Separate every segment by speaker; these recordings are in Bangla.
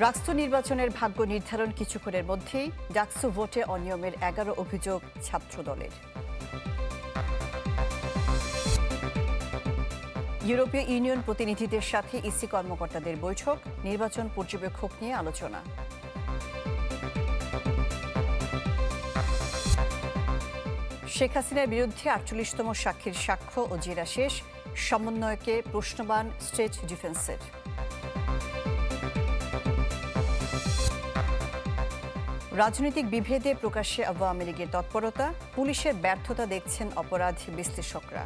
Speaker 1: রাষ্ট্র নির্বাচনের ভাগ্য নির্ধারণ কিছুক্ষণের মধ্যেই ডাকসু ভোটে অনিয়মের এগারো অভিযোগ ছাত্র দলের ইউরোপীয় ইউনিয়ন প্রতিনিধিদের সাথে ইসি কর্মকর্তাদের বৈঠক, নির্বাচন পর্যবেক্ষক নিয়ে আলোচনা। শেখ হাসিনার বিরুদ্ধে আটচল্লিশতম সাক্ষীর সাক্ষ্য ও জেরা শেষ, সমন্বয়কে প্রশ্নবান স্টেট ডিফেন্সের। রাজনৈতিক বিভেদে প্রকাশ্যে আওয়ামী লীগের তৎপরতা, পুলিশের ব্যর্থতা দেখছেন অপরাধ বিশ্লেষকরা।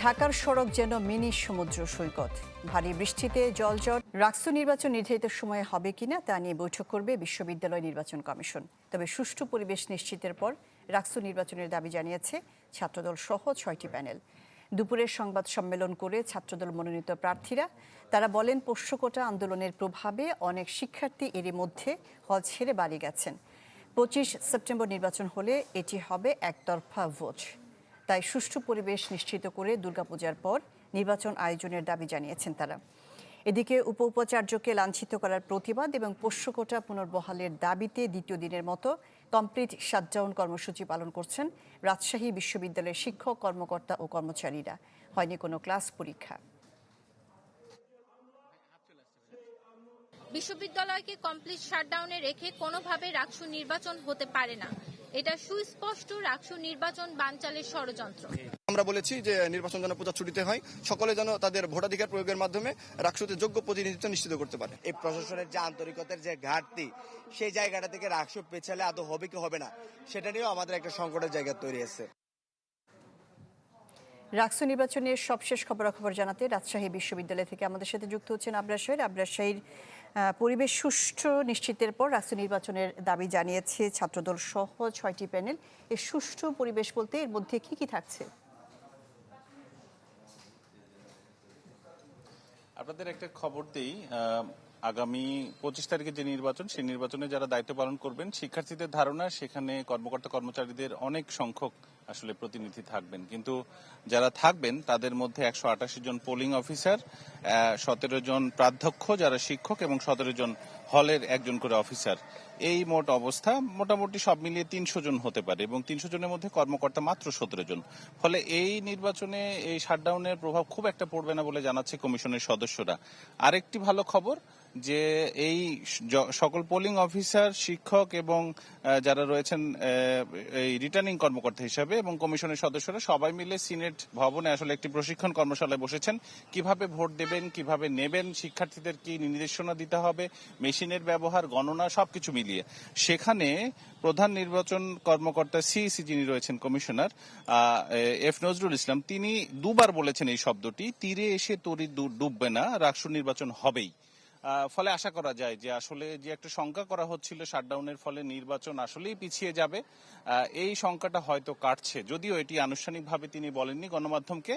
Speaker 1: ঢাকার সড়ক যেন মিনি সমুদ্র সৈকত। ভারী বৃষ্টিতে জলজট। রাকসু নির্বাচন নির্ধারিত সময়ে হবে কিনা তা নিয়ে বৈঠক করবে বিশ্ববিদ্যালয় নির্বাচন কমিশন। তবে সুষ্ঠু পরিবেশ নিশ্চিতের পর রাকসু নির্বাচনের দাবি জানিয়েছে ছাত্রদল সহ ছয়টি প্যানেল। দুপুরের সংবাদ সম্মেলন করে ছাত্রদল মনোনীত প্রার্থীরা, তারা বলেন, পোষ্যকোটা আন্দোলনের প্রভাবে অনেক শিক্ষার্থী এরই মধ্যে হল ছেড়ে বাড়ি গেছেন। পঁচিশ সেপ্টেম্বর নির্বাচন হলে এটি হবে একতরফা ভোট। তাই সুষ্ঠু পরিবেশ নিশ্চিত করে দুর্গাপূজার পর নির্বাচন আয়োজনের দাবি জানিয়েছেন তারা। এদিকে উপ উপাচার্যকে লাঞ্ছিত করার প্রতিবাদ এবং পোষ্যকোটা পুনর্বহালের দাবিতে দ্বিতীয় দিনের মতো কমপ্লিট শাটডাউন কর্মসূচি পালন করছেন রাজশাহী বিশ্ববিদ্যালয়ের শিক্ষক, কর্মকর্তা ও কর্মচারীরা। হয়নি কোনো ক্লাস পরীক্ষা।
Speaker 2: বিশ্ববিদ্যালয়কে কমপ্লিট শাটডাউনে রেখে কোনোভাবে রাকসু নির্বাচন হতে পারে না। এটা সুস্পষ্ট রাকসু নির্বাচন বানচালের ষড়যন্ত্র।
Speaker 3: আমরা বলেছি যে নির্বাচন যেন পূজা ছুটিতে হয় সকলে যেন তাদের ভোটাধিকার প্রয়োগের মাধ্যমে রাষ্ট্রতে যোগ্য প্রতিনিধিত্ব নিশ্চিত করতে পারে।
Speaker 4: এই প্রশাসনের যে আন্তরিকতার যে ঘাটতি সেই জায়গাটা থেকে রাষ্ট্র পেছালে আদৌ হবে কি হবে না সেটা নিয়েও আমাদের একটা সংকটের জায়গা তৈরি হয়েছে
Speaker 1: রাকসু নির্বাচনের সবশেষ খবরাখবর জানাতে রাজশাহী বিশ্ববিদ্যালয় থেকে আমাদের সাথে যুক্ত হচ্ছেন আবরার শাহের আবরার শাহীর আহ, পরিবেশ সুষ্ঠু নিশ্চিতের পর রাকসু নির্বাচনের দাবি জানিয়েছে ছাত্রদল সহ ছয়টি প্যানেল। এই সুষ্ঠু পরিবেশ বলতে এর মধ্যে কি কি থাকছে?
Speaker 5: আপনাদের একটা খবর দেই আগামী পঁচিশ তারিখে যে নির্বাচন, সেই নির্বাচনে যারা দায়িত্ব পালন করবেন, শিক্ষার্থীদের ধারণা, সেখানে কর্মকর্তা কর্মচারীদের অনেক সংখ্যক আসলে প্রতিনিধি থাকবেন। কিন্তু যারা থাকবেন, তাদের মধ্যে একশো আটাশি জন পোলিং অফিসার সতেরো জন প্রাধ্যক্ষ যারা শিক্ষক এবং সতেরো জন হলের একজন করে অফিসার। এই মোট অবস্থা মোটামুটি সব মিলিয়ে তিনশো জন হতে পারে এবং তিনশো জনের মধ্যে কর্মকর্তা মাত্র সতেরো জন। ফলে এই নির্বাচনে এই শাটডাউনের প্রভাব খুব একটা পড়বে না বলে জানাচ্ছে কমিশনের সদস্যরা। আরেকটি ভালো খবর যে এই সকল পোলিং অফিসার শিক্ষক এবং যারা রয়েছেন এই রিটার্নিং কর্মকর্তা হিসাবে এবং কমিশনের সদস্যরা সবাই মিলে সিনেট ভবনে আসলে একটি প্রশিক্ষণ কর্মশালায় বসেছেন। কীভাবে ভোট দেবেন, কীভাবে নেবেন, শিক্ষার্থীদের কি নির্দেশনা দিতে হবে, মেশিনের ব্যবহার, গণনা, সবকিছু মিলিয়ে। সেখানে প্রধান নির্বাচন কর্মকর্তা সিইসি যিনি রয়েছেন কমিশনার এফ নজরুল ইসলাম, তিনি দুবার বলেছেন এই শব্দটি, তীরে এসে তরি ডুববে না রাষ্ট্র নির্বাচন হবেই। ফলে আশা করা যায় যে আসলে যে একটা শঙ্কা করা হচ্ছিল শাটডাউনের ফলে নির্বাচন আসলেই পিছিয়ে যাবে এই শঙ্কাটা হয়তো কাটছে। যদিও এটি আনুষ্ঠানিকভাবে তিনি বলেননি গণমাধ্যমকে।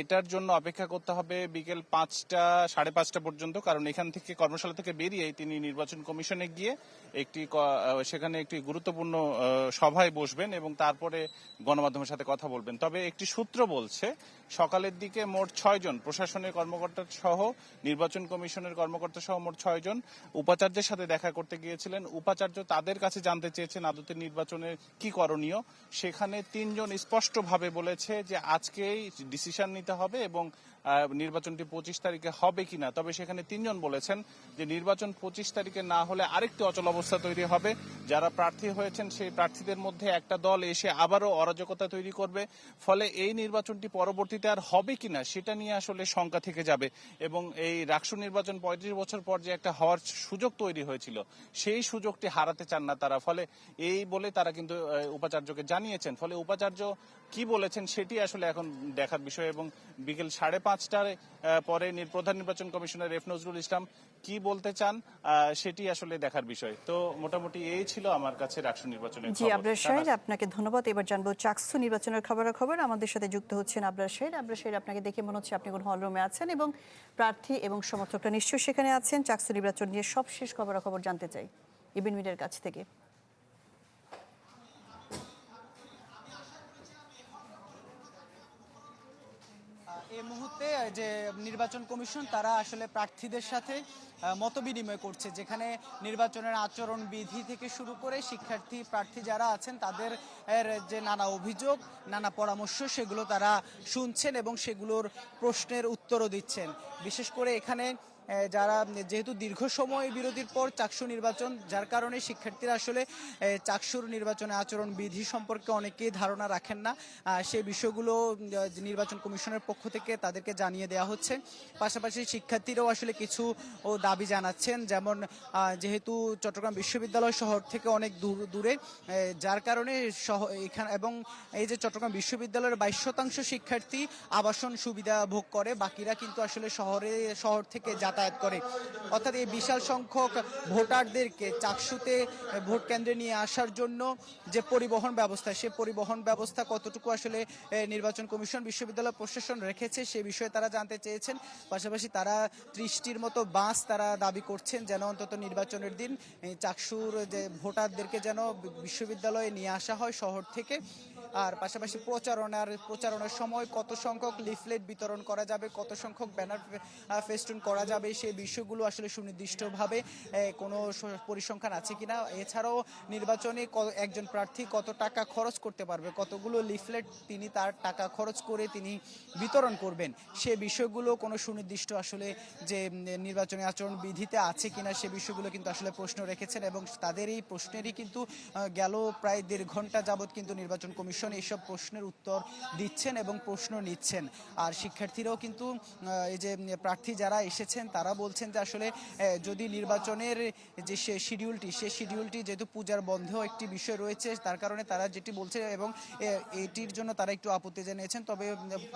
Speaker 5: এটার জন্য অপেক্ষা করতে হবে বিকেল পাঁচটা, সাড়ে পাঁচটা পর্যন্ত, কারণ এখান থেকে কর্মশালা থেকে বেরিয়ে তিনি নির্বাচন কমিশনে গিয়ে একটি সেখানে একটি গুরুত্বপূর্ণ সভায় বসবেন এবং তারপরে গণমাধ্যমের সাথে কথা বলবেন। তবে একটি সূত্র বলছে, সকালের দিকে মোট ছয় জন প্রশাসনের কর্মকর্তা সহ নির্বাচন কমিশনের কর্মকর্তা সহ মোট ছয় জন উপাচার্যের সাথে দেখা করতে গিয়েছিলেন। উপাচার্য তাদের কাছে জানতে চেয়েছেন আদতে নির্বাচনের কি করণীয়। সেখানে তিনজন স্পষ্টভাবে বলেছে যে আজকেই ডিসিশন নিতে হবে এবং নির্বাচনটি পঁচিশ তারিখে হবে কিনা, তবে সেখানে তিনজন বলেছেন যে নির্বাচন পঁচিশ তারিখে না হলে আরেকটি অচল অবস্থা তৈরি হবে। যারা প্রার্থী হয়েছেন, সেই প্রার্থীদের মধ্যে একটা দল এসে আবারও অরাজকতা তৈরি করবে। ফলে এই নির্বাচনটি পরবর্তীতে আর হবে কিনা, সেটা নিয়ে আসলে শঙ্কা থেকে যাবে। এবং এই রাষ্ট্র নির্বাচন পঁয়ত্রিশ বছর পর যে একটা হওয়ার সুযোগ তৈরি হয়েছিল, সেই সুযোগটি হারাতে চান না তারা। ফলে এই বলে তারা কিন্তু উপাচার্যকে জানিয়েছেন। ফলে উপাচার্য কি বলেছেন, সেটি আসলে এখন দেখার বিষয়। এবং বিকেল সাড়ে পাঁচটার পরে প্রধান নির্বাচন কমিশনার এফ নজরুল ইসলাম কি বলতে চান সেটি আসলে দেখার বিষয়। তো মোটামুটি এই ছিল আমার কাছে রাষ্ট্র নির্বাচনের
Speaker 1: জি
Speaker 5: খবর।
Speaker 1: আবরার শাহের আপনাকে ধন্যবাদ। এবার জানব চাকসু নির্বাচনের খবরাখবর। আমাদের সাথে যুক্ত হচ্ছেন আবরার শাহের আবরার শাহের আপনাকে দেখে মনে হচ্ছে আপনি কোন হলরুমে আছেন এবং প্রার্থী এবং সমর্থকরা নিশ্চয়ই সেখানে আছেন। চাকসু নির্বাচন নিয়ে সবশেষ খবরাখবর জানতে চাই। ইবিন মিডিয়ার কাছ থেকে।
Speaker 6: এই মুহূর্তে যে নির্বাচন কমিশন তারা আসলে প্রার্থীদের সাথে মত বিনিময় করছে। যেখানে নির্বাচনের আচরণ বিধি থেকে শুরু করে শিক্ষার্থী প্রার্থী যারা আছেন তাদের যে নানা অভিযোগ নানা পরামর্শ সেগুলো তারা শুনছেন এবং সেগুলোর প্রশ্নের উত্তরও দিচ্ছেন। বিশেষ করে এখানে এ, যারা যেহেতু দীর্ঘ সময় বিরতির পর চাকসু নির্বাচন, যার কারণে শিক্ষার্থীরা আসলে চাকসুর নির্বাচনে আচরণ বিধি সম্পর্কে অনেকেই ধারণা রাখেন না। সেই বিষয়গুলো নির্বাচন কমিশনের পক্ষ থেকে তাদেরকে জানিয়ে দেওয়া হচ্ছে। পাশাপাশি শিক্ষার্থীরাও আসলে কিছু, ও, দাবি জানাচ্ছেন। যেমন যেহেতু চট্টগ্রাম বিশ্ববিদ্যালয় শহর থেকে অনেক দূর, দূরে যার কারণে এখানে, এবং এই যে চট্টগ্রাম বিশ্ববিদ্যালয়ের বাইশ শতাংশ শিক্ষার্থী আবাসন সুবিধা ভোগ করে, বাকিরা কিন্তু আসলে শহরে, শহর থেকে যাতায়াত করে। অর্থাৎ এই বিশাল সংখ্যক ভোটারদেরকে চাকসুতে ভোট কেন্দ্রে নিয়ে আসার জন্য যে পরিবহন ব্যবস্থা, সে পরিবহন ব্যবস্থা কতটুকু আসলে নির্বাচন কমিশন, বিশ্ববিদ্যালয় প্রশাসন রেখেছে সে বিষয়ে তারা জানতে চেয়েছেন। পাশাপাশি তারা ত্রিশটির মতো বাস তারা দাবি করছেন যেন অন্তত নির্বাচনের দিন চাকসুর যে ভোটারদেরকে যেন বিশ্ববিদ্যালয়ে নিয়ে আসা হয় শহর থেকে। আর পাশাপাশি প্রচারণার প্রচারণার সময় কত সংখ্যক লিফলেট বিতরণ করা যাবে, কত সংখ্যক ব্যানার ফেস্টুন করা যাবে, সেই বিষয়গুলো আসলে সুনির্দিষ্টভাবে কোনো পরিসংখ্যান আছে কিনা? এছাড়াও নির্বাচনে একজন প্রার্থী কত টাকা খরচ করতে পারবে? কতগুলো লিফলেট তিনি তার টাকা খরচ করে তিনি বিতরণ করবেন? সে বিষয়গুলো কোনো সুনির্দিষ্ট আসলে যে নির্বাচনী আচরণ বিধিতে আছে কিনা, সে বিষয়গুলো কিন্তু আসলে প্রশ্ন রেখেছেন এবং তাদের এই প্রশ্নেরই কিন্তু গেল প্রায় দেড় ঘণ্টা যাবৎ কিন্তু নির্বাচন কমিশন এইসব প্রশ্নের উত্তর দিচ্ছেন এবং প্রশ্ন নিচ্ছেন। আর শিক্ষার্থীরাও কিন্তু এই যে প্রার্থী যারা এসেছেন, তারা বলছেন যে আসলে যদি নির্বাচনের যে সে শিডিউলটি সে শিডিউলটি যেহেতু পূজার বন্ধ একটি বিষয় রয়েছে, তার কারণে তারা যেটি বলছে এবং এটির জন্য তারা একটু আপত্তি জানিয়েছেন। তবে,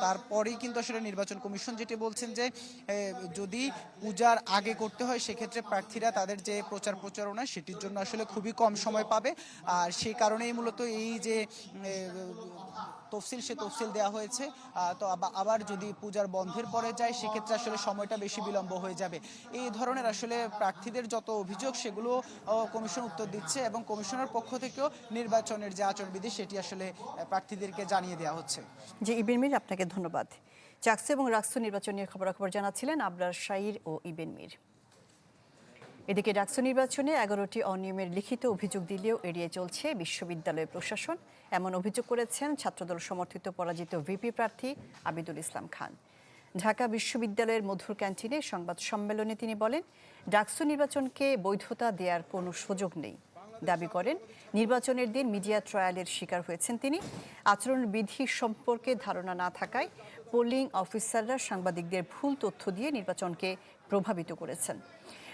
Speaker 6: তারপরেই কিন্তু আসলে নির্বাচন কমিশন যেটি বলছেন যে যদি পূজার আগে করতে হয়, সেক্ষেত্রে প্রার্থীরা তাদের যে প্রচার প্রচারণা, সেটির জন্য আসলে খুবই কম সময় পাবে। আর সেই কারণেই মূলত এই যে তফসিল, সে তফসিল দেওয়া হয়েছে। তো আবার যদি পূজার বন্ধের পরে যায়, সেক্ষেত্রে আসলে সময়টা বেশি বিলম্ব হয়ে যাবে। এই ধরনের আসলে প্রার্থীদের যত অভিযোগ, সেগুলো কমিশন উত্তর দিচ্ছে এবং কমিশনের পক্ষ থেকেও নির্বাচনের যে আচরণবিধি, সেটি আসলে প্রার্থীদেরকে জানিয়ে দেওয়া হচ্ছে।
Speaker 1: যে ইবেন মির, আপনাকে ধন্যবাদ। চাকসু এবং রাকসু নির্বাচন নিয়ে খবরাখবর জানাচ্ছিলেন আবরার শাইর ও ইবেন মির। এদিকে ডাকসু নির্বাচনে এগারোটি অনিয়মের লিখিত অভিযোগ দিলেও এড়িয়ে চলছে বিশ্ববিদ্যালয় প্রশাসন। এমন অভিযোগ করেছেন ছাত্রদল সমর্থিত পরাজিত ভিপি প্রার্থী আবিদুল ইসলাম খান। ঢাকা বিশ্ববিদ্যালয়ের মধুর ক্যান্টিনে সংবাদ সম্মেলনে তিনি বলেন, ডাকসু নির্বাচনকে বৈধতা দেওয়ার কোনো সুযোগ নেই। দাবি করেন, নির্বাচনের দিন মিডিয়া ট্রায়ালের শিকার হয়েছেন তিনি। আচরণ বিধি সম্পর্কে ধারণা না থাকায় পোলিং অফিসাররা সাংবাদিকদের ভুল তথ্য দিয়ে নির্বাচনকে প্রভাবিত করেছেন।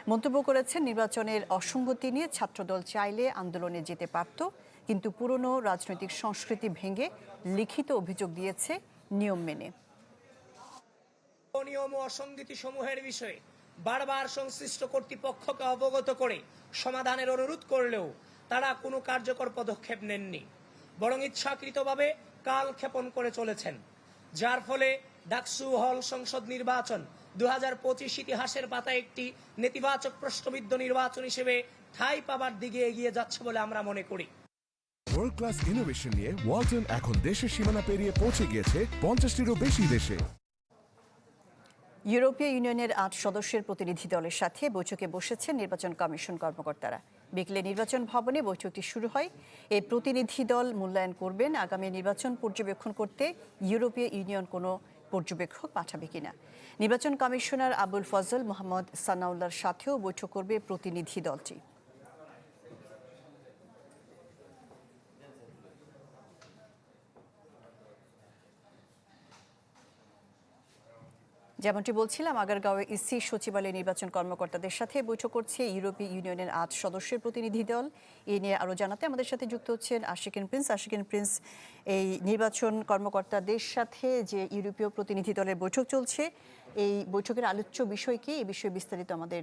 Speaker 1: মন্তব্য করেছেন, নির্বাচনের অসঙ্গতি নিয়ে ছাত্রদল চাইলে আন্দোলনে যেতে পারত, কিন্তু পুরনো রাজনৈতিক সংস্কৃতি ভেঙে লিখিত অভিযোগ দিয়েছে নিয়ম মেনে।
Speaker 7: অনিয়ম অসঙ্গতি সমূহের বিষয়ে বারবার সংশ্লিষ্ট কর্তৃপক্ষকে অবগত করে সমাধানের অনুরোধ করলেও তারা কোনো কার্যকর পদক্ষেপ নেননি, বরং ইচ্ছাকৃতভাবে কাল ক্ষেপণ করে চলেছেন, যার ফলে ডাকসু হল সংসদ নির্বাচন দু ইতিহাসের পাতায় একটি নেতিবাচক প্রশ্নবিদ্ধ নির্বাচন হিসেবে ঠাঁই পাবার দিকে এগিয়ে যাচ্ছে বলে আমরা মনে করি।
Speaker 8: ওয়ার্ল্ড ক্লাস ইনোভেশন নিয়ে ওয়ালটন এখন দেশের সীমানা পেরিয়ে পৌঁছে গিয়েছে পঞ্চাশটিরও বেশি দেশে।
Speaker 1: ইউরোপীয় ইউনিয়নের আট সদস্যের প্রতিনিধি দলের সাথে বৈঠকে বসেছেন নির্বাচন কমিশন কর্মকর্তারা। বিকেলে নির্বাচন ভবনে বৈঠকটি শুরু হয়। এই প্রতিনিধি দল মূল্যায়ন করবেন। আগামী নির্বাচন পর্যবেক্ষণ করতে ইউরোপীয় ইউনিয়ন কোনো পর্যবেক্ষক পাঠাবে কিনা? নির্বাচন কমিশনার আবুল ফজল মোহাম্মদ সানাউল্লার সাথেও বৈঠক করবে প্রতিনিধি দলটি। যেমনটি বলছিলাম, আগারগাঁওয়ে ইসি সচিবালয়ে নির্বাচন কর্মকর্তাদের সাথে বৈঠক করছে ইউরোপীয় ইউনিয়নের আট সদস্যের প্রতিনিধি দল। এ নিয়ে আরও জানাতে আমাদের সাথে যুক্ত হচ্ছেন আশিকেন প্রিন্স। আশিকেন প্রিন্স, এই নির্বাচন কর্মকর্তাদের সাথে যে ইউরোপীয় প্রতিনিধি দলের বৈঠক চলছে, এই বৈঠকের আলোচ্য বিষয় কি? এই বিষয়ে বিস্তারিত আমাদের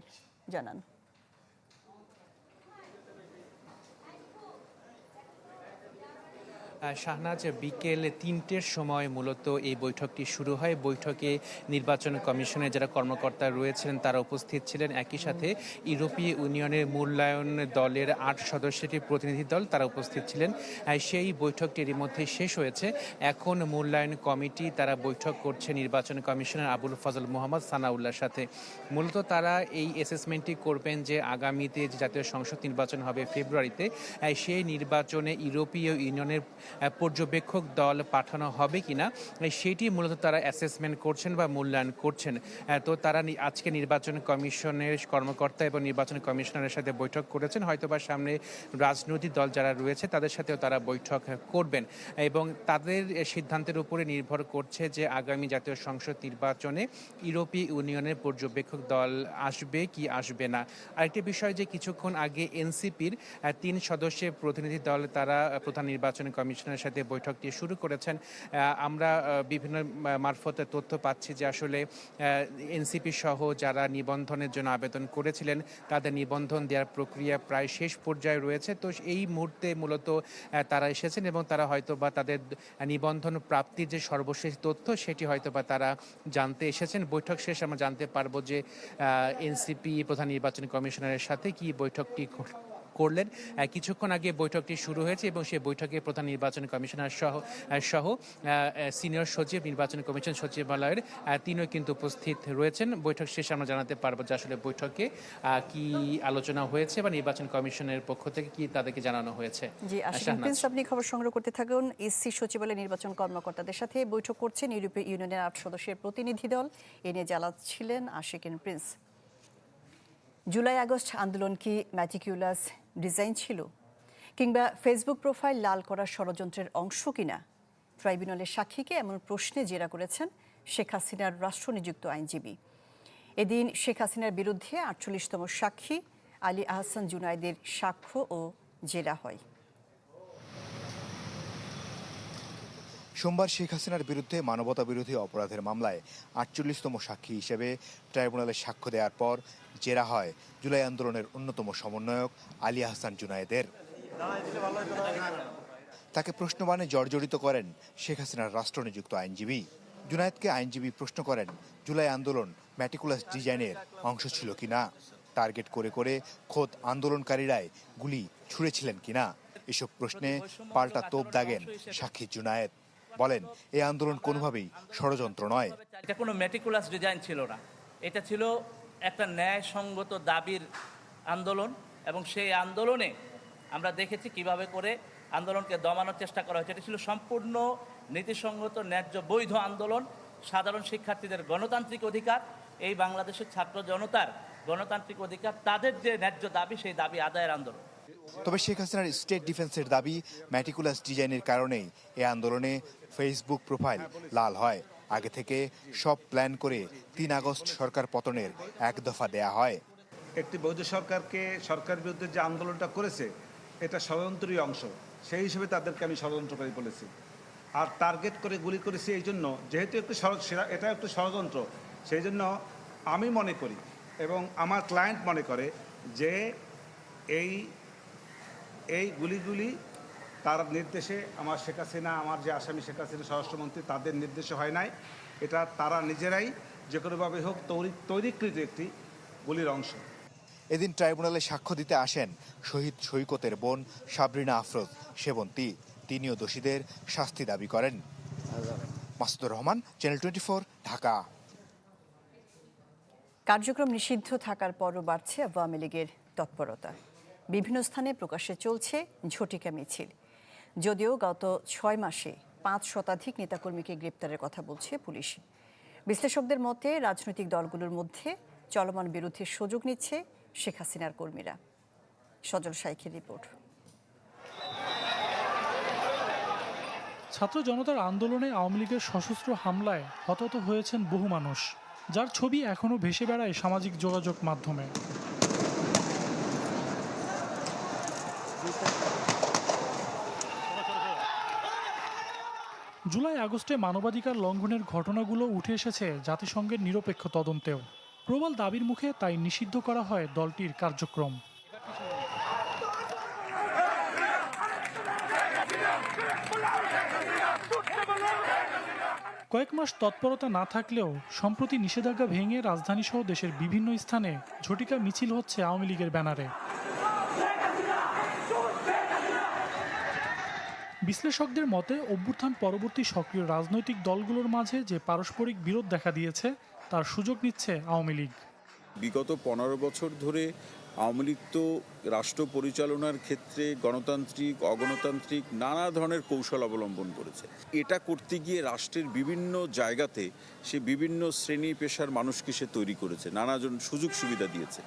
Speaker 1: জানান।
Speaker 9: শাহনাজ, বিকেল তিনটের সময় মূলত এই বৈঠকটি শুরু হয়। বৈঠকে নির্বাচন কমিশনের যারা কর্মকর্তা রয়েছেন, তারা উপস্থিত ছিলেন। একই সাথে ইউরোপীয় ইউনিয়নের মূল্যায়ন দলের আট সদস্যের প্রতিনিধি দল, তারা উপস্থিত ছিলেন। সেই বৈঠকটি এরই মধ্যে শেষ হয়েছে। এখন মূল্যায়ন কমিটি, তারা বৈঠক করছে নির্বাচন কমিশনার আবুল ফজল মোহাম্মদ সানাউল্লাহর সাথে। মূলত তারা এই অ্যাসেসমেন্টটি করবেন যে আগামীতে যে জাতীয় সংসদ নির্বাচন হবে ফেব্রুয়ারিতে সেই নির্বাচনে ইউরোপীয় ইউনিয়নের পর্যবেক্ষক দল পাঠানো হবে কিনা সেটি মূলত তারা অ্যাসেসমেন্ট করছেন বা মূল্যায়ন করছেন। তো তারা আজকে নির্বাচন কমিশনের কর্মকর্তা এবং নির্বাচন কমিশনারের সাথে বৈঠক করেছেন। হয়তোবা সামনে রাজনৈতিক দল যারা রয়েছে, তাদের সাথেও তারা বৈঠক করবেন। এবং তাদের সিদ্ধান্তের উপরে নির্ভর করছে যে আগামী জাতীয় সংসদ নির্বাচনে ইউরোপীয় ইউনিয়নের পর্যবেক্ষক দল আসবে কি আসবে না। আরেকটি বিষয় যে কিছুক্ষণ আগে এনসিপির তিন সদস্যের প্রতিনিধি দল তারা প্রধান নির্বাচন কমিশনের সাথে বৈঠকটি শুরু করেছেন। আমরা বিভিন্ন মারফতে তথ্য পাচ্ছি যে আসলে এনসিপি সহ যারা নিবন্ধনের জন্য আবেদন করেছিলেন, তাদের নিবন্ধন দেওয়ার প্রক্রিয়া প্রায় শেষ পর্যায়ে রয়েছে। তো এই মুহূর্তে মূলত তারা এসেছেন এবং তারা হয়তো বা তাদের নিবন্ধন প্রাপ্তির যে সর্বশেষ তথ্য, সেটি হয়তো বা তারা জানতে এসেছেন। বৈঠক শেষে আমরা জানতে পারব যে এনসিপি প্রধান নির্বাচন কমিশনারের সাথে কি বৈঠকটি করলেন। কিছুক্ষণ আগে বৈঠকটি শুরু হয়েছে এবং সেই বৈঠকে প্রধান নির্বাচন কমিশনার সহ সহ সিনিয়র সচিব নির্বাচন কমিশন সচিবালয়ের তিনিও কিন্তু উপস্থিত রয়েছেন। বৈঠক শেষে আমরা জানাতে পারব যে আসলে বৈঠকে কি আলোচনা হয়েছে বা নির্বাচন কমিশনের পক্ষ থেকে কি তাদেরকে জানানো হয়েছে।
Speaker 1: জি আপনি খবর সংগ্রহ করতে থাকুন। এসসি সচিবালয় নির্বাচন কর্মকর্তাদের সাথে বৈঠক করছেন ইউরোপীয় ইউনিয়নের আট সদস্যের প্রতিনিধি দল। এ নিয়ে জ্বালাচ্ছিলেন আশিকিন প্রিন্স। জুলাই আগস্ট আন্দোলন কি ম্যাটিকিউলাস ডিজাইন ছিল। কিংবা ফেসবুক প্রোফাইল লাল করার ষড়যন্ত্রের অংশ কিনা, ট্রাইব্যুনালের সাক্ষীকে এমন প্রশ্নে জেরা করেছেন শেখ হাসিনার রাষ্ট্রনিযুক্ত আইনজীবী। এদিন শেখ হাসিনার বিরুদ্ধে আটচল্লিশতম সাক্ষী আলী আহসান জুনাইদের সাক্ষ্য ও জেরা হয়।
Speaker 10: সোমবার শেখ হাসিনার বিরুদ্ধে মানবতা বিরোধী অপরাধের মামলায় আটচল্লিশতম সাক্ষী হিসেবে ট্রাইব্যুনালে সাক্ষ্য দেওয়ার পর জেরা হয় জুলাই আন্দোলনের অন্যতম সমন্বয়ক আলী আহসান জুনায়েদের। তাকে প্রশ্নবাণে জর্জরিত করেন শেখ হাসিনার রাষ্ট্রনিযুক্ত আইনজীবী। জুনায়েদকে আইনজীবী প্রশ্ন করেন, জুলাই আন্দোলন ম্যাটিকুলাস ডিজাইনের অংশ ছিল কিনা টার্গেট করে করে খোদ আন্দোলনকারীরাই গুলি ছুঁড়েছিলেন কিনা এসব প্রশ্নে পাল্টা তোপ দাগেন সাক্ষী জুনায়েদ। বলেন, এই আন্দোলন কোনোভাবেই ষড়যন্ত্র নয়।
Speaker 11: এটা কোনো মেটিকুলাস ডিজাইন ছিল না। এটা ছিল একটা ন্যায়সঙ্গত দাবির আন্দোলন এবং সেই আন্দোলনে আমরা দেখেছি কীভাবে করে আন্দোলনকে দমানোর চেষ্টা করা হয়েছে। এটা ছিল সম্পূর্ণ নীতিসঙ্গত, ন্যায্য, বৈধ আন্দোলন। সাধারণ শিক্ষার্থীদের গণতান্ত্রিক অধিকার, এই বাংলাদেশের ছাত্র জনতার গণতান্ত্রিক অধিকার, তাদের যে ন্যায্য দাবি, সেই দাবি আদায়ের আন্দোলন।
Speaker 10: তবে শেখ হাসিনার স্টেট ডিফেন্সের দাবি ম্যাটিকুলাস ডিজাইনের কারণেই এ আন্দোলনে ফেসবুক প্রোফাইল লাল হয়। আগে থেকে সব প্ল্যান করে তিন আগস্ট সরকার পতনের এক দফা দেয়া হয়।
Speaker 12: একটি বৈধ সরকারকে সরকার বিরুদ্ধে যে আন্দোলনটা করেছে, এটা ষড়যন্ত্রই অংশ। সেই হিসেবে তাদেরকে আমি ষড়যন্ত্রকারী বলেছি। আর টার্গেট করে গুলি করেছি এই জন্য, যেহেতু একটি এটা একটি ষড়যন্ত্র, সেই জন্য আমি মনে করি এবং আমার ক্লায়েন্ট মনে করে যে এই এই গুলিগুলি তার নির্দেশে আমার শেখ হাসিনা আমার যে আসামি শেখ হাসিনা স্বরাষ্ট্রমন্ত্রী তাদের নির্দেশে হয় নাই। এটা তারা নিজেরাই যে কোনোভাবে হোক তৈরি তৈরিকৃত একটি গুলির অংশ।
Speaker 10: এদিন ট্রাইব্যুনালে সাক্ষ্য দিতে আসেন শহীদ সৈকতের বোন সাবরিনা আফরোজ। সেবন্তী তিনিও দোষীদের শাস্তি দাবি করেন। Masudur Rahman channel twenty four Dhaka.
Speaker 1: কার্যক্রম নিষিদ্ধ থাকার পরও বাড়ছে আওয়ামী লীগের তৎপরতা। বিভিন্ন স্থানে প্রকাশ্যে চলছে ঝটিকা মিছিল। যদিও গত ছয় মাসে পাঁচ শতাধিক নেতাকর্মীকে গ্রেপ্তারের কথা বলছে পুলিশ। বিশ্লেষকদের মতে, রাজনৈতিক দলগুলোর মধ্যে চলমান বিরোধের সুযোগ নিচ্ছে শেখ হাসিনার কর্মীরা। সজল শাইখের রিপোর্ট।
Speaker 13: ছাত্র জনতার আন্দোলনে আওয়ামী লীগের সশস্ত্র হামলায় হতাহত হয়েছেন বহু মানুষ, যার ছবি এখনও ভেসে বেড়ায় সামাজিক যোগাযোগ মাধ্যমে। জুলাই, আগস্টে মানবাধিকার লঙ্ঘনের ঘটনাগুলো উঠে এসেছে জাতিসংঘের নিরপেক্ষ তদন্তেও। প্রবল দাবির মুখে তাই নিষিদ্ধ করা হয় দলটির কার্যক্রম। কয়েক মাস তৎপরতা না থাকলেও, সম্প্রতি নিষেধাজ্ঞা ভেঙে রাজধানী সহ দেশের বিভিন্ন স্থানে ঝটিকা মিছিল হচ্ছে আওয়ামী লীগের ব্যানারে। বিশ্লেষকদের মতে, অভ্যুত্থান পরবর্তী সক্রিয় রাজনৈতিক দলগুলোর মাঝে যে পারস্পরিক বিরোধ দেখা দিয়েছে, তার সুযোগ নিচ্ছে আওয়ামী লীগ।
Speaker 14: বিগত পনেরো বছর ধরে আওয়ামী লীগ তো রাষ্ট্র পরিচালনার ক্ষেত্রে গণতান্ত্রিক, অগণতান্ত্রিক নানা ধরনের কৌশল অবলম্বন করেছে। এটা করতে গিয়ে রাষ্ট্রের বিভিন্ন জায়গাতে সে বিভিন্ন শ্রেণি পেশার মানুষকে সে তৈরি করেছে, নানাজন সুযোগ সুবিধা দিয়েছে।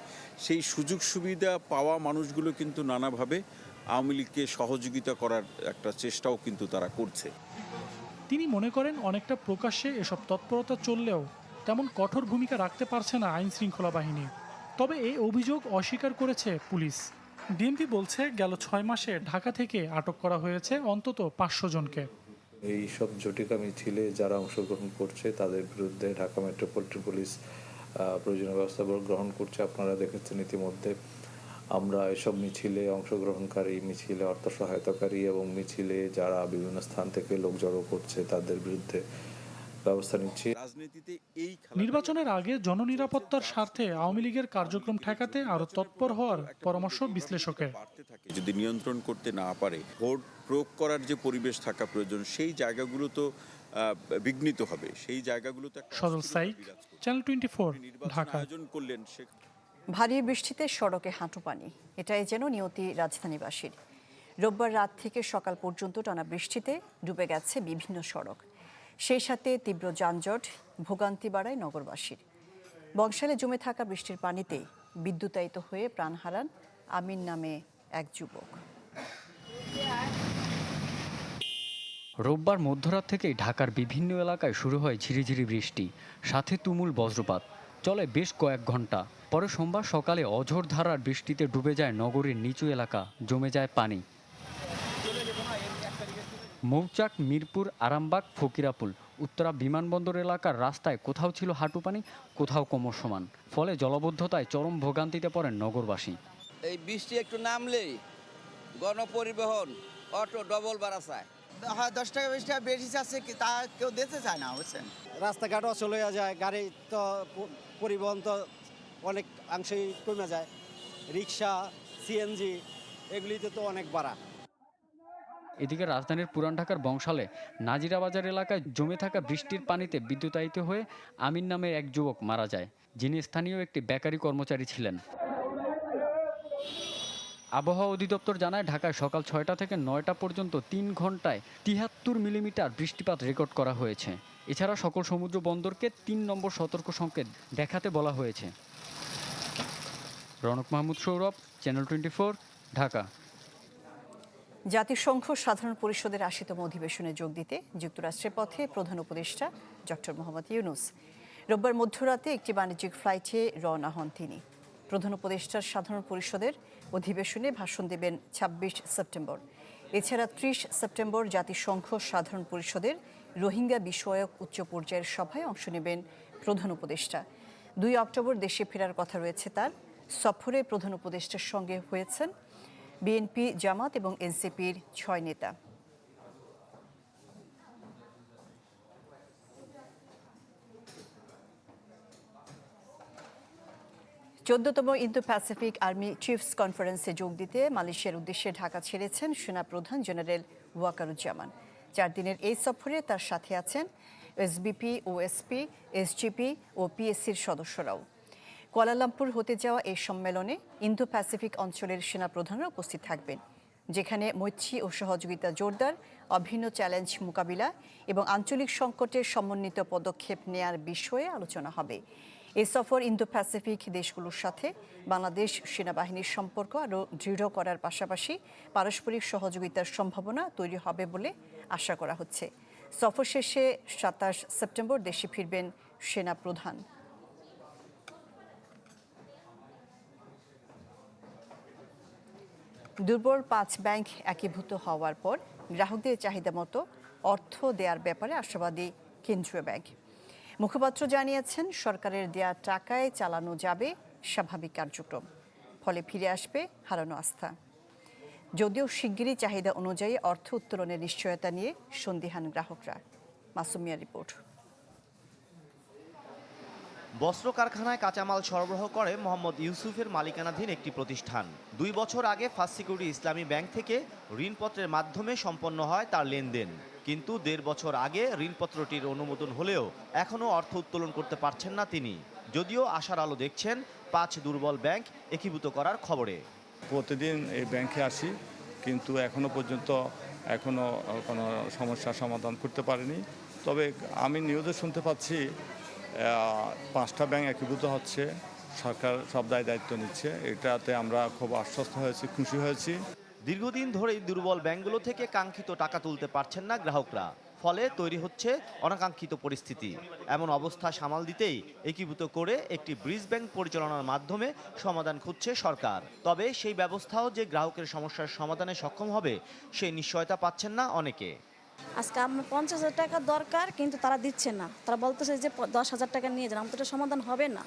Speaker 14: সেই সুযোগ সুবিধা পাওয়া মানুষগুলো কিন্তু নানাভাবে আওয়ামী লীগকে সহযোগিতা করার একটা চেষ্টাও কিন্তু তারা করছে।
Speaker 13: তিনি মনে করেন অনেকটা প্রকাশ্যে এসব তৎপরতা চললেও তেমন কঠোর ভূমিকা রাখতে পারছে না আইন শৃঙ্খলা বাহিনী। তবে এই অভিযোগ অস্বীকার করেছে পুলিশ। ডিএমপি বলছে গেল ছয় মাসে ঢাকা থেকে আটক করা হয়েছে অন্তত পাঁচশো জনকে।
Speaker 15: এই সব জটিকা মিছিলে যারা অংশগ্রহণ করছে তাদের বিরুদ্ধে ঢাকা মেট্রোপলিটন পুলিশ প্রয়োজনীয় ব্যবস্থা গ্রহণ করছে। আপনারা দেখেছেন ইতিমধ্যে আমরা এসব মিছিলে অংশগ্রহণকারী মিছিলে অর্থ সহায়তাকারী এবং মিছিলে যারা বিভিন্ন স্থান থেকে লোক জড়ো করছে তাদের বিরুদ্ধে ব্যবস্থা নিচ্ছি।
Speaker 14: রাজনীতিতে এই
Speaker 13: নির্বাচনের আগে জননিরাপত্তার স্বার্থে আওয়ামী লীগের কার্যক্রম ঠেকাতে আরও তৎপর হওয়ার পরামর্শ বিশ্লেষকের।
Speaker 14: যদি নিয়ন্ত্রণ করতে না পারে ভোট প্রয়োগ করার যে পরিবেশ থাকা প্রয়োজন সেই জায়গাগুলো তো আহ, বিঘ্নিত হবে। সেই জায়গাগুলো তো একটা
Speaker 13: Sajal Shaikh channel twenty four Dhaka.
Speaker 14: আয়োজন করলেন সে
Speaker 1: ভারী বৃষ্টিতে সড়কে হাঁটু পানি। এটাই যেন নিয়তি রাজধানীবাসীর। রোববার রাত থেকে সকাল পর্যন্ত টানা বৃষ্টিতে ডুবে গেছে বিভিন্ন সড়ক। সেই সাথে তীব্র যানজট ভোগান্তি বাড়ায় নগরবাসীর। বংশালে জমে থাকা বৃষ্টির পানিতে বিদ্যুতায়িত হয়ে প্রাণ হারান আমিন নামে এক যুবক।
Speaker 16: রোববার মধ্যরাত থেকেই ঢাকার বিভিন্ন এলাকায় শুরু হয় ঝিরিঝিরি বৃষ্টি, সাথে তুমুল বজ্রপাত। চলে বেশ কয়েক ঘণ্টা। পরে সোমবার সকালে অঝোর ধারার বৃষ্টিতে ডুবে যায় নগরীর নিচু এলাকা জমে যায় পানি। মৌচাক মিরপুর আরামবাগ ফকিরাপুল উত্তরা বিমানবন্দর এলাকার রাস্তায় কোথাও ছিল হাঁটু পানি কোথাও কোমর সমান। ফলে জলবদ্ধতায় চরম ভোগান্তিতে পড়েন নগরবাসী।
Speaker 17: এই বৃষ্টি একটু নামলেই গণপরিবহন অটো ডবল বাড়া চায়
Speaker 18: দশ টাকা বিশ টাকা বেশি চাচ্ছে কি তা কেউ দিতে চায় না বুঝছেন?
Speaker 19: রাস্তাঘাট অচল হয়ে যায় গাড়ি তো পরিবহন তো অনেক অংশেই কমে যায়। রিক্সা সিএনজি এগুলিতে তো অনেক বাড়া।
Speaker 16: এদিকে রাজধানীর পুরান ঢাকার বংশালে নাজিরা বাজার এলাকায় জমে থাকা বৃষ্টির পানিতে বিদ্যুতায়িত হয়ে আমিন নামে এক যুবক মারা যায়, যিনি স্থানীয় একটি বেকারি কর্মচারী ছিলেন। আবহাওয়া অধিদপ্তর জানায়, ঢাকায় সকাল ছয়টা থেকে নয়টা পর্যন্ত তিন ঘন্টায় তিয়াত্তর মিলিমিটার বৃষ্টিপাত রেকর্ড করা হয়েছে। এছাড়া সকল সমুদ্র বন্দরকে তিন নম্বর সতর্ক সংকেত দেখাতে বলা হয়েছে। Ronok Mahmud Sourav channel twenty Dhaka.
Speaker 1: জাতিসংঘ সাধারণ পরিষদের আশিতম অধিবেশনে যোগ দিতে যুক্তরাষ্ট্রের পথে প্রধান উপদেষ্টা ডক্টর মোহাম্মদ ইউনুস। রোববার মধ্যরাতে একটি বাণিজ্যিক ফ্লাইটে রওনা হন তিনি। প্রধান উপদেষ্টার সাধারণ পরিষদের অধিবেশনে ভাষণ দেবেন ছাব্বিশ সেপ্টেম্বর। এছাড়া ত্রিশ সেপ্টেম্বর জাতিসংঘ সাধারণ পরিষদের রোহিঙ্গা বিষয়ক উচ্চ পর্যায়ের সভায় অংশ নেবেন প্রধান উপদেষ্টা। দুই অক্টোবর দেশে ফেরার কথা রয়েছে তার। সফরে প্রধান উপদেষ্টার সঙ্গে হয়েছেন বিএনপি জামাত এবং এনসিপির ছয় নেতা। চোদ্দতম ইন্দো প্যাসিফিক আর্মি চিফস কনফারেন্সে যোগ দিতে মালয়েশিয়ার উদ্দেশ্যে ঢাকা ছেড়েছেন সেনাপ্রধান জেনারেল ওয়াকারুজ্জামান। চার দিনের এই সফরে তার সাথে আছেন এসবিপি ও ওএসপি, এসজিপি ও পিএসসির সদস্যরাও। কুয়ালালামপুর হতে যাওয়া এই সম্মেলনে ইন্দো প্যাসিফিক অঞ্চলের সেনাপ্রধানরা উপস্থিত থাকবেন, যেখানে মৈত্রী ও সহযোগিতা জোরদার, অভিন্ন চ্যালেঞ্জ মোকাবিলা এবং আঞ্চলিক সংকটের সমন্বিত পদক্ষেপ নেয়ার বিষয়ে আলোচনা হবে। এ সফর ইন্দো প্যাসিফিক দেশগুলোর সাথে বাংলাদেশ সেনাবাহিনীর সম্পর্ক আরও দৃঢ় করার পাশাপাশি পারস্পরিক সহযোগিতার সম্ভাবনা তৈরি হবে বলে আশা করা হচ্ছে। সফর শেষে সাতাশ সেপ্টেম্বর দেশে ফিরবেন সেনা প্রধান দুর্বল পাঁচ ব্যাংক একীভূত হওয়ার পর গ্রাহকদের চাহিদা মতো অর্থ দেওয়ার ব্যাপারে আশাবাদী কেন্দ্রীয় ব্যাংক। মুখপাত্র জানিয়েছেন, সরকারের দেয়া টাকায় চালানো যাবে স্বাভাবিক কার্যক্রম, ফলে ফিরে আসবে হারানো আস্থা। যদিও শিগগিরই চাহিদা অনুযায়ী অর্থ উত্তোলনের নিশ্চয়তা নিয়ে সন্দিহান গ্রাহকরা। মাসুমিয়া রিপোর্ট।
Speaker 20: বস্ত্র কারখানায় কাঁচামাল সরবরাহ করে মোহাম্মদ ইউসুফের মালিকানাধীন একটি প্রতিষ্ঠান। দুই বছর আগে ফার্স্ট সিকিউরিটি ইসলামী ব্যাংক থেকে ঋণপত্রের মাধ্যমে সম্পন্ন হয় তার লেনদেন। কিন্তু দেড় বছর আগে ঋণপত্রটির অনুমোদন হলেও এখনও অর্থ উত্তোলন করতে পারছেন না তিনি। যদিও আশার আলো দেখছেন, পাঁচ দুর্বল ব্যাংক একীভূত করার খবরে।
Speaker 21: প্রতিদিন এই ব্যাংকে আসি, কিন্তু এখনও পর্যন্ত এখনও কোনো সমস্যার সমাধান করতে পারিনি। তবে আমি নিউজে শুনতে পাচ্ছি পাঁচটা ব্যাংক একীভূত হচ্ছে, সরকার সব দায় দায়িত্ব নিচ্ছে। এটাতে আমরা খুব আশ্বস্ত হয়েছি, খুশি হয়েছি।
Speaker 20: দীর্ঘদিন ধরেই দুর্বল ব্যাংকগুলো থেকে কাঙ্ক্ষিত টাকা তুলতে পারছেন না গ্রাহকরা, ফলে তৈরি হচ্ছে অনাকাঙ্ক্ষিত পরিস্থিতি। এমন অবস্থা সামাল দিতেই একীভূত করে একটি ব্রিজ ব্যাংক পরিচালনার মাধ্যমে সমাধান খুঁজছে সরকার। তবে সেই ব্যবস্থাও যে গ্রাহকের সমস্যার সমাধানে সক্ষম হবে, সেই নিশ্চয়তা পাচ্ছেন না অনেকে।
Speaker 22: আজকে আমার পঞ্চাশ হাজার টাকা দরকার কিন্তু তারা দিচ্ছে না। তারা বলতেছে যে দশ হাজার টাকা নিয়ে যান আমার তো সমাধান হবে না।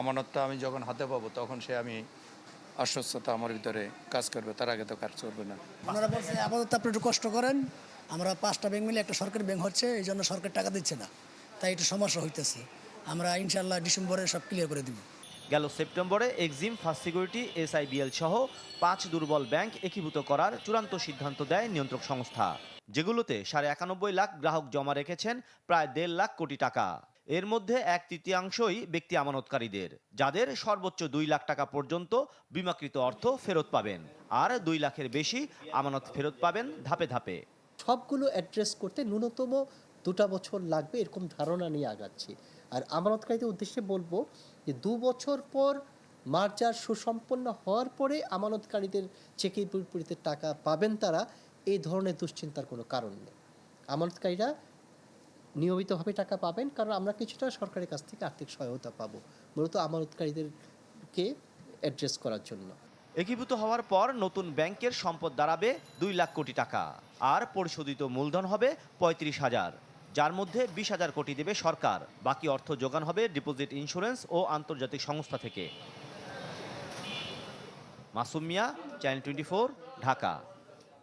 Speaker 23: আমানতটা আমি যখন হাতে পাবো তখন সে আমি আশ্বস্ততা আমার ভিতরে কাজ করবে তার আগে তো কাজ করবে না।
Speaker 24: ওনারা বলছে আপাতত আপনি একটু কষ্ট করেন। আমরা পাঁচটা ব্যাংক মিলে একটা সরকারি ব্যাংক হচ্ছে এই জন্য সরকার টাকা দিচ্ছে না। তাই একটু সমস্যা হইতেছে। আমরা ইনশাল্লাহ ডিসেম্বরে সব ক্লিয়ার করে দিব।
Speaker 20: গেল সেপ্টেম্বরে এক্সিম ফার্স্ট সিকিউরিটি এসআইবিএল সহ পাঁচ দুর্বল ব্যাংক একীভূত করার চূড়ান্ত সিদ্ধান্ত দেয় নিয়ন্ত্রক সংস্থা। যেগুলোতে সাড়ে একানব্বই লাখ গ্রাহক জমা রেখেছেন প্রায় দেড় লাখ কোটি টাকা। এর মধ্যে এক তৃতীয়াংশই ব্যক্তি আমানতকারীদের, যাদের সর্বোচ্চ দুই লাখ টাকা পর্যন্ত বিমাকৃত অর্থ ফেরত পাবেন আর দুই লাখের বেশি আমানত ফেরত পাবেন ধাপে ধাপে।
Speaker 25: সবগুলো অ্যাড্রেস করতে ন্যূনতম দুটা বছর লাগবে এরকম ধারণা নিয়ে আগাচ্ছি। আর আমানতকারীদের উদ্দেশ্যে বলব যে দু বছর পর মার্জার সুসম্পন্ন হওয়ার পরে আমানতকারীদের চেকের বিপরীতে টাকা পাবেন তারা। এই ধরনের দুশ্চিন্তার কোনো কারণ নেই। আমানতকারীরা নিয়মিতভাবে টাকা পাবেন, কারণ আমরা কিছুটা সরকারের কাছ থেকে আর্থিক সহায়তা পাবো, মূলত আমানতকারীদেরকে অ্যাড্রেস করার জন্য।
Speaker 20: একীভূত হওয়ার পর নতুন ব্যাংকের সম্পদ দাঁড়াবে দুই লাখ কোটি টাকা, আর পরিশোধিত মূলধন হবে পঁয়ত্রিশ হাজার, যার মধ্যে বিশ হাজার কোটি দেবে সরকার, বাকি অর্থ যোগান হবে ডিপোজিট ইন্স্যুরেন্স ও আন্তর্জাতিক সংস্থা থেকে। Masumiya channel twenty Dhaka.